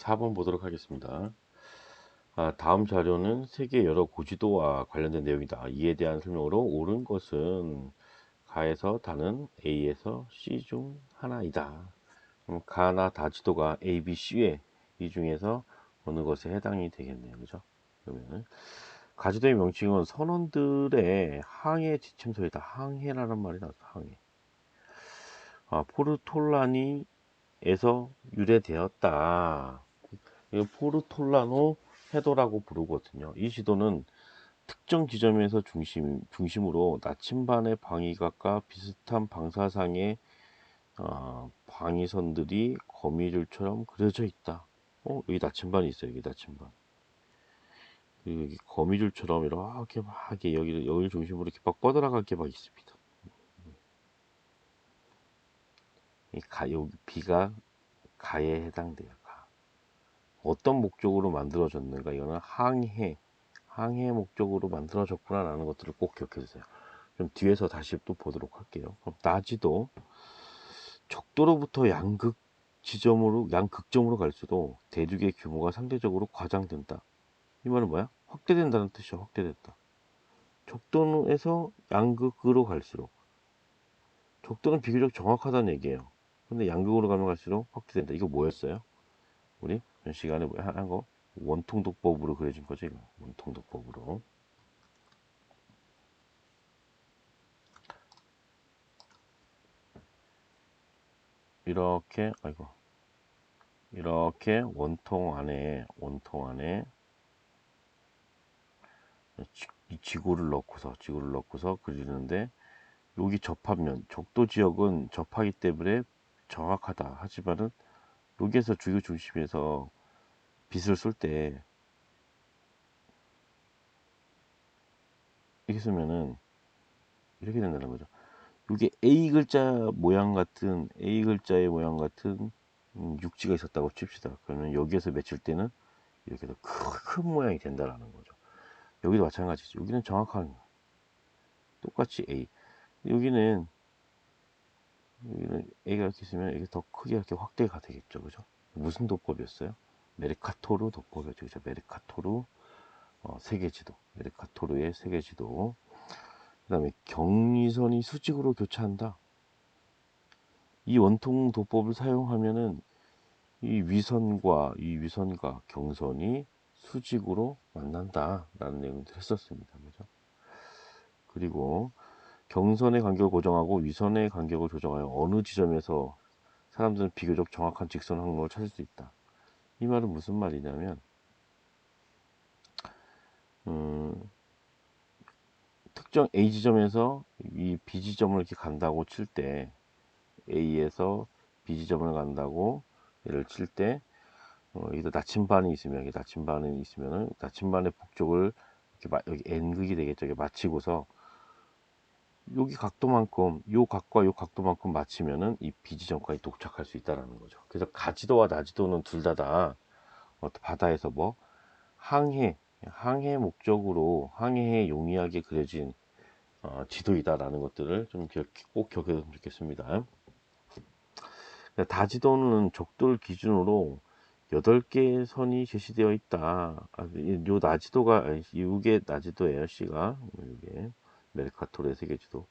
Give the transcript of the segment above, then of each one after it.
4번 보도록 하겠습니다. 아, 다음 자료는 세계 여러 고지도와 관련된 내용이다. 이에 대한 설명으로 옳은 것은 가에서 다는 A에서 C 중 하나이다. 그럼 가나 다 지도가 A, B, C에 이 중에서 어느 것에 해당이 되겠네요. 그죠? 그러면 가지도의 명칭은 선원들의 항해 지침서이다. 항해라는 말이 나왔어. 항해. 아, 포르톨라니에서 유래되었다. 이 포르톨라노 해도라고 부르거든요. 이 지도는 특정 지점에서 중심, 중심으로 나침반의 방위각과 비슷한 방사상의 어, 방위선들이 거미줄처럼 그려져 있다. 어, 여기 나침반이 있어요. 여기 나침반. 그리고 여기 거미줄처럼 이렇게 막 여기를 여기를 중심으로 이렇게 막 뻗어나가게 막 있습니다. 이 가, 여기 비가 가에 해당돼요. 가. 어떤 목적으로 만들어졌는가? 이거는 항해, 항해 목적으로 만들어졌구나 라는 것들을 꼭 기억해 주세요. 좀 뒤에서 다시 또 보도록 할게요. 그럼 나지도 적도로부터 양극 지점으로 양극점으로 갈수록 대륙의 규모가 상대적으로 과장된다. 이 말은 뭐야? 확대된다는 뜻이야. 확대됐다. 적도에서 양극으로 갈수록 적도는 비교적 정확하다는 얘기예요. 근데 양극으로 가면 갈수록 확대된다. 이거 뭐였어요? 우리 몇 시간에 뭐한거 원통독법으로 그려진 거죠. 이거 원통독법으로. 이렇게 아이고 이렇게 원통 안에 원통 안에 이 지구를 넣고서 지구를 넣고서 그리는데 여기 접하면 적도 지역은 접하기 때문에 정확하다 하지만은 여기에서 주요 중심에서 빛을 쏠 때 이렇게 쓰면은 이렇게 된다는 거죠. 이게 A 글자 모양 같은 A 글자의 모양 같은 음, 육지가 있었다고 칩시다. 그러면 여기에서 맺힐 때는 이렇게 더 큰 모양이 된다라는 거죠. 여기도 마찬가지죠. 여기는 정확한 똑같이 A. 여기는 A가 이렇게 있으면 이게 더 크게 이렇게 확대가 되겠죠. 그죠? 무슨 도법이었어요? 메르카토르 도법이었죠. 그죠? 메르카토르 어, 세계지도. 메르카토르의 세계지도. 그 다음에 경리선이 수직으로 교차한다. 이 원통 도법을 사용하면은 이 위선과 이 위선과 경선이 수직으로 만난다라는 내용들 했었습니다. 그죠? 그리고 경선의 간격을 고정하고 위선의 간격을 조정하여 어느 지점에서 사람들은 비교적 정확한 직선 항로를 찾을 수 있다. 이 말은 무슨 말이냐면 음, 특정 A 지점에서 이 B 지점을 이렇게 간다고 칠 때 A에서 B 지점을 간다고 얘를 칠 때 어, 여기다 나침반이 있으면 여기 나침반이 있으면은 나침반의 북쪽을 이렇게 마, 여기 N극이 되겠죠. 이게 맞히고서 여기 각도만큼 요 각과 요 각도만큼 맞추면은 이 B 지점까지 도착할 수 있다라는 거죠. 그래서 가지도와 나지도는 둘 다다 어, 바다에서 뭐 항해 항해 목적으로 항해에 용이하게 그려진 어, 지도이다라는 것들을 좀 기억, 꼭 기억했으면 좋겠습니다. 다지도는 적도를 기준으로 8개의 선이 제시되어 있다. 아, 요 나지도가, 이게 나지도예요, C가. 이게 메르카토르의 세계지도.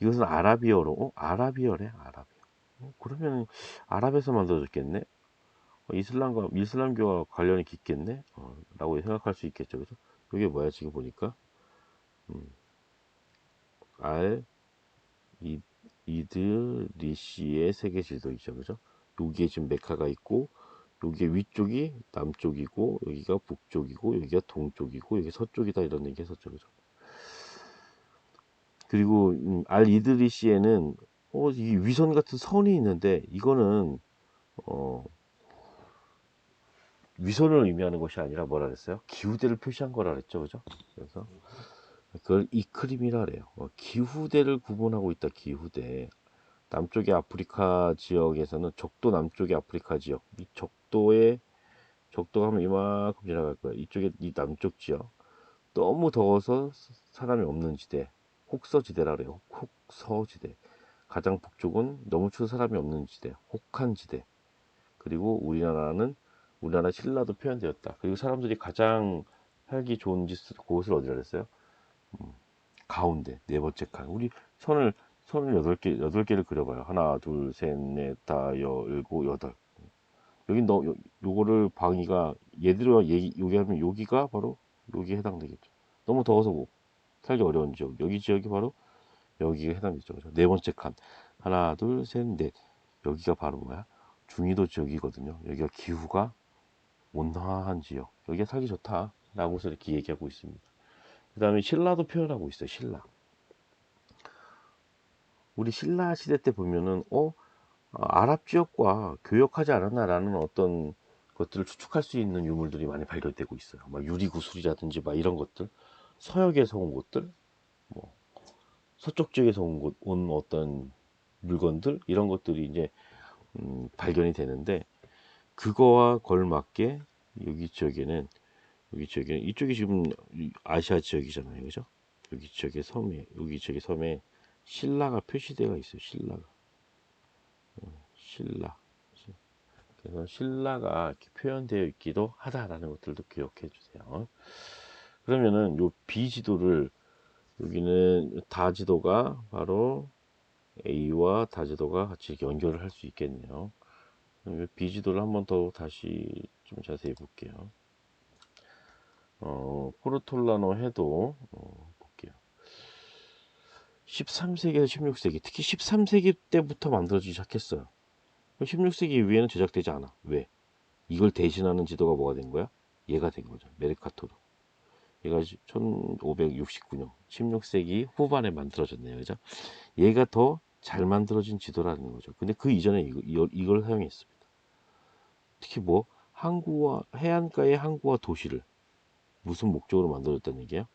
이것은 아라비어로, 어? 아라비어래, 아라비어. 어, 그러면 아랍에서 만들어졌겠네? 어, 이슬람과, 이슬람교와 관련이 깊겠네? 어, 라고 생각할 수 있겠죠, 그죠? 이게 뭐야, 지금 보니까? 음. 알, 이, 이드리시의 세계 지도 있죠, 그죠? 여기에 지금 메카가 있고, 여기에 위쪽이 남쪽이고 여기가 북쪽이고 여기가 동쪽이고 여기 서쪽이다 이런 얘기 했었죠 그죠 그리고 음, 알 이드리시에는 어, 이 위선 같은 선이 있는데 이거는 어, 위선을 의미하는 것이 아니라 뭐라 그랬어요? 기후대를 표시한 거라 그랬죠 그죠? 그래서 그걸 이크림이라 그래요. 어, 기후대를 구분하고 있다 기후대. 남쪽의 아프리카 지역에서는 적도 남쪽의 아프리카 지역. 이 적도에 적도가 하면 이만큼 지나갈 거예요. 이쪽에 이 남쪽 지역. 너무 더워서 사람이 없는 지대 혹서지대라 그래요 혹서지대 가장 북쪽은 너무 추워 사람이 없는 지대 혹한 지대 그리고 우리나라는 우리나라 신라도 표현되었다. 그리고 사람들이 가장 살기 좋은 짓, 곳을 어디라 그랬어요? 음, 가운데, 네 번째 칸. 우리 선을, 선을 여덟 개, 여덟 개를 그려봐요. 하나, 둘, 셋, 넷, 다, 여, 일곱, 여덟. 여기 너, 요, 요거를 방위가, 얘들과 얘기, 여기 하면 여기가 바로 여기에 해당되겠죠. 너무 더워서 뭐, 살기 어려운 지역. 여기 지역이 바로 여기에 해당되죠. 그죠? 네 번째 칸. 하나, 둘, 셋, 넷. 여기가 바로 뭐야? 중위도 지역이거든요. 여기가 기후가 온화한 지역. 여기가 살기 좋다. 라고 해서 이렇게 얘기하고 있습니다. 그 다음에 신라도 표현하고 있어요. 신라. 우리 신라 시대 때 보면은, 어, 아, 아랍 지역과 교역하지 않았나라는 어떤 것들을 추측할 수 있는 유물들이 많이 발견되고 있어요. 막 유리 구슬이라든지 막 이런 것들, 서역에서 온 것들, 뭐 서쪽 지역에서 온, 것, 온 어떤 물건들 이런 것들이 이제 음, 발견이 되는데 그거와 걸맞게 여기 지역에는 여기 지역에는 이쪽이 지금 아시아 지역이잖아요, 그죠? 여기 지역의 섬에 여기 지역의 섬에 신라가 표시되어 있어요. 신라가 어, 신라 그래서 신라가 표현되어 있기도 하다라는 것들도 기억해 주세요. 그러면은 요 B 지도를 여기는 다 지도가 바로 A와 다 지도가 같이 연결을 할 수 있겠네요. B 지도를 한 번 더 다시 좀 자세히 볼게요. 어, 포르톨라노 해도 어, 볼게요. 13세기에서 16세기, 특히 13세기 때부터 만들어지기 시작했어요. 16세기 이후에는 제작되지 않아. 왜? 이걸 대신하는 지도가 뭐가 된 거야? 얘가 된 거죠. 메르카토르. 얘가 1569년, 16세기 후반에 만들어졌네요. 그죠? 얘가 더 잘 만들어진 지도라는 거죠. 근데 그 이전에 이걸, 이걸 사용했습니다. 특히 뭐, 항구와, 해안가의 항구와 도시를 무슨 목적으로 만들어졌다는 얘기예요?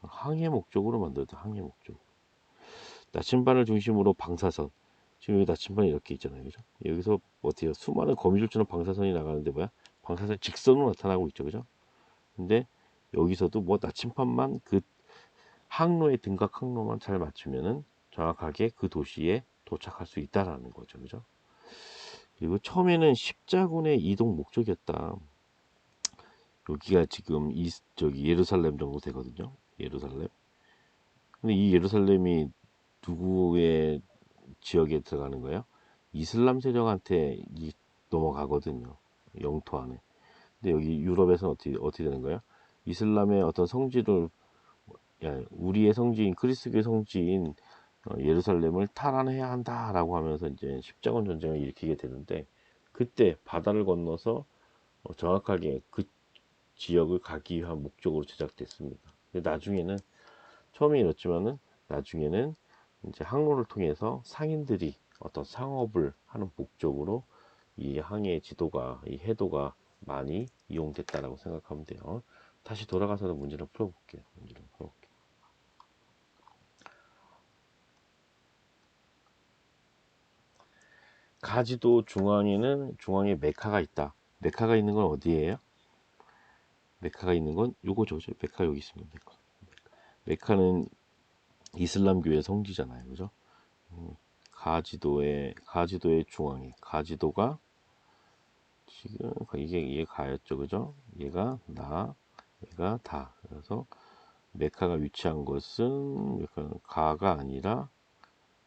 항해 목적으로 만들었다, 항해 목적으로. 나침반을 중심으로 방사선. 지금 여기 나침반이 이렇게 있잖아요. 그죠? 여기서 어때요? 수많은 거미줄처럼 방사선이 나가는데 뭐야? 방사선 직선으로 나타나고 있죠. 그죠? 근데 여기서도 뭐 나침반만 그 항로의 등각 항로만 잘 맞추면은 정확하게 그 도시에 도착할 수 있다라는 거죠. 그죠? 그리고 처음에는 십자군의 이동 목적이었다. 여기가 지금 이 저기 예루살렘 정도 되거든요. 예루살렘. 근데 이 예루살렘이 누구의 지역에 들어가는 거예요? 이슬람 세력한테 이 넘어가거든요. 영토 안에. 근데 여기 유럽에서는 어떻게 어떻게 되는 거예요? 이슬람의 어떤 성지를 우리의 성지인 그리스도의 성지인 어, 예루살렘을 탈환해야 한다라고 하면서 이제 십자군 전쟁을 일으키게 되는데 그때 바다를 건너서 어, 정확하게 그 지역을 가기 위한 목적으로 제작됐습니다. 나중에는 처음에 이렇지만은 나중에는 이제 항로를 통해서 상인들이 어떤 상업을 하는 목적으로 이 항해 지도가 이 해도가 많이 이용됐다라고 생각하면 돼요. 다시 돌아가서 문제를 풀어볼게요. 문제를 풀어볼게요. 가지도 중앙에는 중앙에 메카가 있다. 메카가 있는 건 어디예요? 메카가 있는 건 요거죠. 메카 여기 있습니다. 메카. 메카는 이슬람교의 성지잖아요. 그죠? 음, 가지도의 가지도의 중앙에 가지도가 지금 이게 이게 가였죠. 그죠? 얘가 나 얘가 다. 그래서 메카가 위치한 것은 메카는 가가 아니라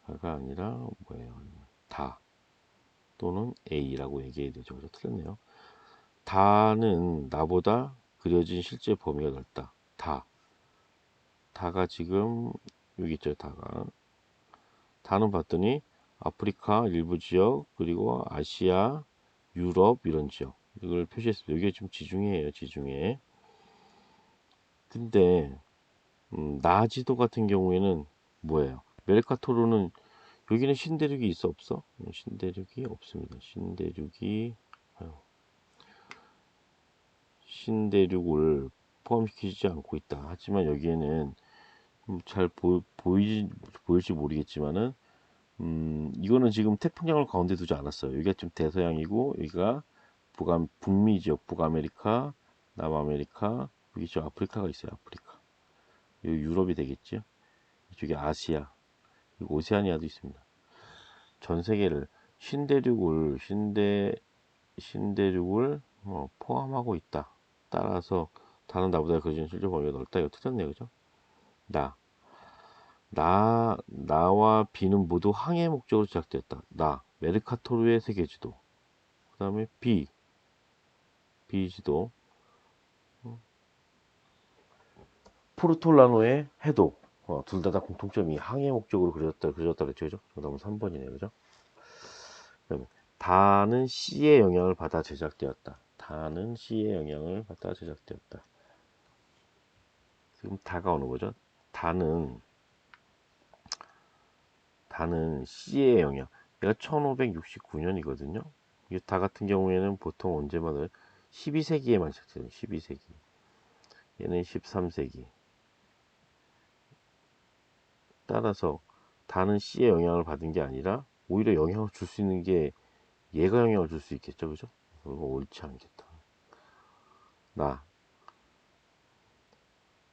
가가 아니라 뭐예요? 다 또는 A라고 얘기해야 되죠. 그래서 틀렸네요. 다는 나보다 그려진 실제 범위가 넓다. 다. 다가 지금 여기 있죠. 다가. 다는 봤더니 아프리카 일부 지역 그리고 아시아, 유럽 이런 지역 이걸 표시했습니다. 여기가 지금 지중해예요. 지중해. 근데 음, 나지도 같은 경우에는 뭐예요? 메르카토르는 여기는 신대륙이 있어 없어? 음, 신대륙이 없습니다. 신대륙이 신대륙을 포함시키지 않고 있다. 하지만 여기에는 잘 보, 보이지 보일지 모르겠지만은 음, 이거는 지금 태평양을 가운데 두지 않았어요. 여기가 좀 대서양이고 여기가 북암 북미 지역 북아메리카, 남아메리카, 여기 저 아프리카가 있어요. 아프리카. 여기 유럽이 되겠죠. 이쪽에 아시아, 그리고 오세아니아도 있습니다. 전 세계를 신대륙을 신대 신대륙을 어, 포함하고 있다. 따라서 다른 나보다 그려진 실제 범위가 넓다. 이거 틀렸네요. 그죠? 나. 나, 나와 비는 모두 항해 목적으로 제작되었다. 나. 메르카토르의 세계지도. 그 다음에 비. 비지도. 어. 포르톨라노의 해도. 어, 둘다 다 공통점이 항해 목적으로 그려졌다, 그려졌다 그랬죠. 그죠? 정답은 3번이네요. 그죠? 그다음에 다는 C의 영향을 받아 제작되었다. 다는 C의 영향을 받아 제작되었다. 지금 다가 어느 거죠? 다는 다는 C의 영향. 얘가 1569년이거든요. 이 다 같은 경우에는 보통 언제마다 12세기에만 시작돼요. 12세기. 얘는 13세기. 따라서 다는 C의 영향을 받은 게 아니라 오히려 영향을 줄 수 있는 게 얘가 영향을 줄 수 있겠죠. 그죠? 이거 옳지 않겠다. 나.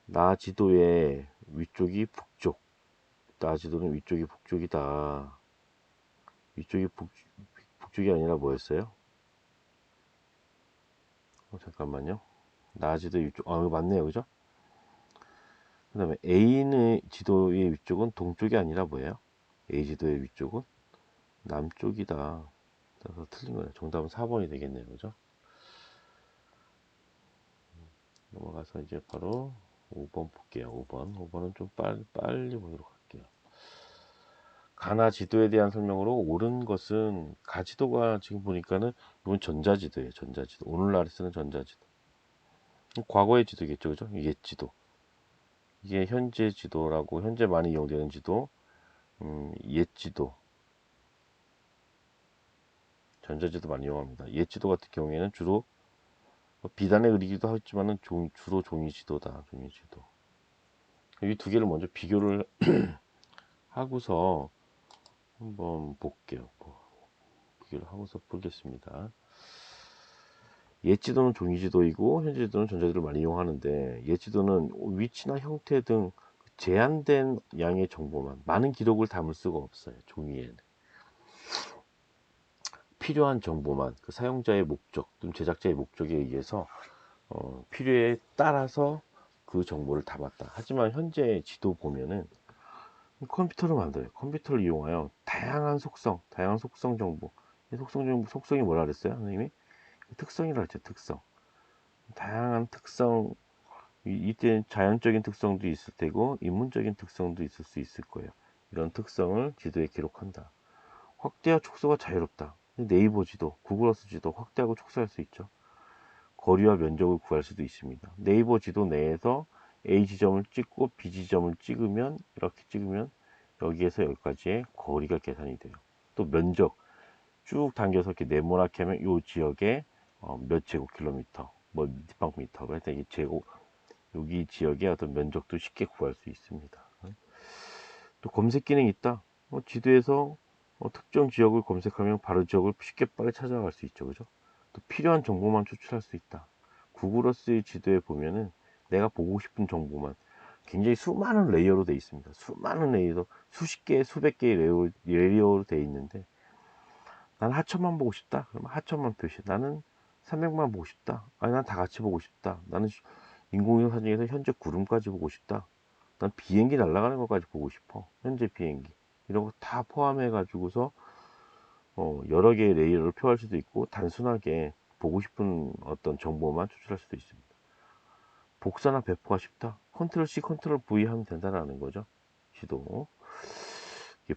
나 지도의 위쪽이 북쪽. 나 지도는 위쪽이 북쪽이다. 위쪽이 북, 북쪽이 아니라 뭐였어요? 어, 잠깐만요. 나 지도 위쪽. 아, 맞네요. 그죠? 그 다음에 A의 지도의 위쪽은 동쪽이 아니라 뭐예요? A 지도의 위쪽은 남쪽이다. 그래서 틀린 거예요. 정답은 4번이 되겠네요. 그죠? 넘어가서 이제 바로 5번 볼게요. 5번. 5번은 좀 빨리, 빨리 보도록 할게요. 가나 지도에 대한 설명으로 옳은 것은 가지도가 지금 보니까는 이건 전자지도예요. 전자지도. 오늘날에 쓰는 전자지도. 과거의 지도겠죠. 그죠? 옛 지도. 이게 현재 지도라고 현재 많이 이용되는 지도. 음, 옛 지도. 전자지도 많이 이용합니다. 옛 지도 같은 경우에는 주로 뭐 비단에 그리기도 하지만은 종, 주로 종이 지도다. 종이 지도. 이 두 개를 먼저 비교를 하고서 한번 볼게요. 뭐, 비교를 하고서 보겠습니다. 옛 지도는 종이 지도이고 현재 지도는 전자지도를 많이 이용하는데 옛 지도는 위치나 형태 등 제한된 양의 정보만 많은 기록을 담을 수가 없어요. 종이에는. 필요한 정보만 그 사용자의 목적 또는 제작자의 목적에 의해서 어, 필요에 따라서 그 정보를 담았다. 하지만 현재 지도 보면은 컴퓨터를 만들어요. 컴퓨터를 이용하여 다양한 속성, 다양한 속성 정보. 이 속성 정보, 속성이 뭐라 그랬어요? 선생님이? 특성이라 했죠. 특성. 다양한 특성, 이때 자연적인 특성도 있을 테고 인문적인 특성도 있을 수 있을 거예요. 이런 특성을 지도에 기록한다. 확대와 축소가 자유롭다. 네이버 지도, 구글어스 지도 확대하고 축소할 수 있죠. 거리와 면적을 구할 수도 있습니다. 네이버 지도 내에서 A 지점을 찍고 B 지점을 찍으면 이렇게 찍으면 여기에서 여기까지의 거리가 계산이 돼요. 또 면적 쭉 당겨서 이렇게 네모나게 하면 이 지역에 어, 몇 제곱킬로미터, 뭐 미터방미터, 그래서 이 제곱 여기 지역의 어떤 면적도 쉽게 구할 수 있습니다. 또 검색 기능이 있다. 뭐 지도에서 어, 특정 지역을 검색하면 바로 지역을 쉽게 빨리 찾아갈 수 있죠. 그죠? 또 필요한 정보만 추출할 수 있다. 구글 어스의 지도에 보면은 내가 보고 싶은 정보만 굉장히 수많은 레이어로 되어 있습니다. 수많은 레이어, 수십 개, 수백 개의 레이어, 레이어로 되어 있는데 난 하천만 보고 싶다. 그러면 하천만 표시. 나는 300만 보고 싶다. 아니 난 다 같이 보고 싶다. 나는 인공위성 사진에서 현재 구름까지 보고 싶다. 난 비행기 날아가는 것까지 보고 싶어. 현재 비행기. 이런 거 다 포함해 가지고서 어, 여러 개의 레이어를 표할 수도 있고 단순하게 보고 싶은 어떤 정보만 추출할 수도 있습니다. 복사나 배포가 쉽다. 컨트롤 C, 컨트롤 V 하면 된다는 거죠. 지도.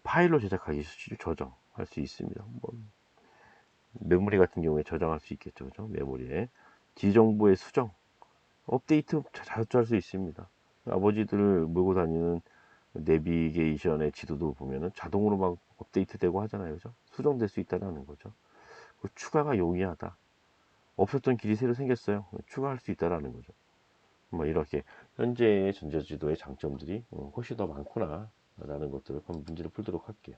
파일로 제작하기 쉽 저장할 수 있습니다. 뭐, 메모리 같은 경우에 저장할 수 있겠죠. 그죠? 메모리에. 지정보의 수정, 업데이트 자주 할 수 있습니다. 아버지들을 몰고 다니는 내비게이션의 지도도 보면은 자동으로 막 업데이트 되고 하잖아요. 그죠? 수정될 수 있다는 거죠. 그 추가가 용이하다. 없었던 길이 새로 생겼어요. 추가할 수 있다라는 거죠. 뭐 이렇게 현재의 전자지도의 장점들이 어, 훨씬 더 많구나 라는 것들을 한번 문제를 풀도록 할게요.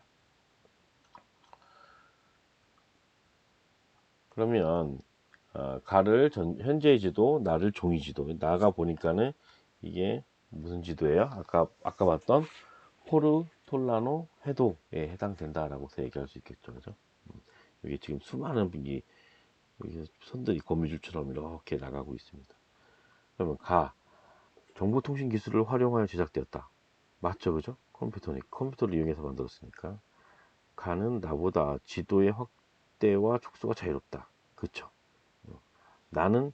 그러면 어, 가를 전, 현재의 지도, 나를 종이 지도. 나가 보니까는 이게 무슨 지도예요? 아까 아까 봤던 포르 톨라노 해도에 해당된다라고 얘기할 수 있겠죠, 그죠? 음, 여기 지금 수많은 이 여기 선들이 거미줄처럼 이렇게 나가고 있습니다. 그러면 가 정보통신 기술을 활용하여 제작되었다. 맞죠, 그죠? 컴퓨터니 컴퓨터를 이용해서 만들었으니까 가는 나보다 지도의 확 대와 축소가 자유롭다. 그쵸? 어, 나는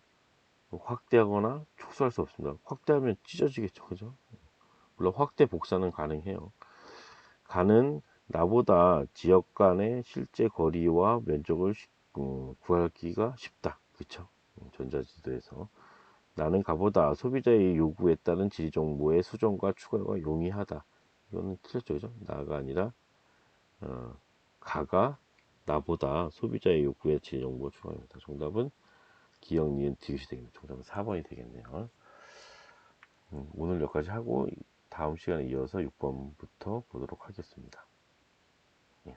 확대하거나 축소할 수 없습니다. 확대하면 찢어지겠죠, 그죠? 물론 확대 복사는 가능해요. 가는 나보다 지역 간의 실제 거리와 면적을 쉽- 어, 구하기가 쉽다. 그쵸? 음, 전자지도에서 나는 가보다 소비자의 요구에 따른 지리 정보의 수정과 추가가 용이하다. 이거는 틀렸죠, 그죠? 나가 아니라 어, 가가 나보다 소비자의 요구에 지리 정보 추가합니다. 정답은 기억 니은 디귿이 되겠네요. 정답은 4번이 되겠네요. 음, 오늘 여기까지 하고 다음 시간에 이어서 6번부터 보도록 하겠습니다. 예,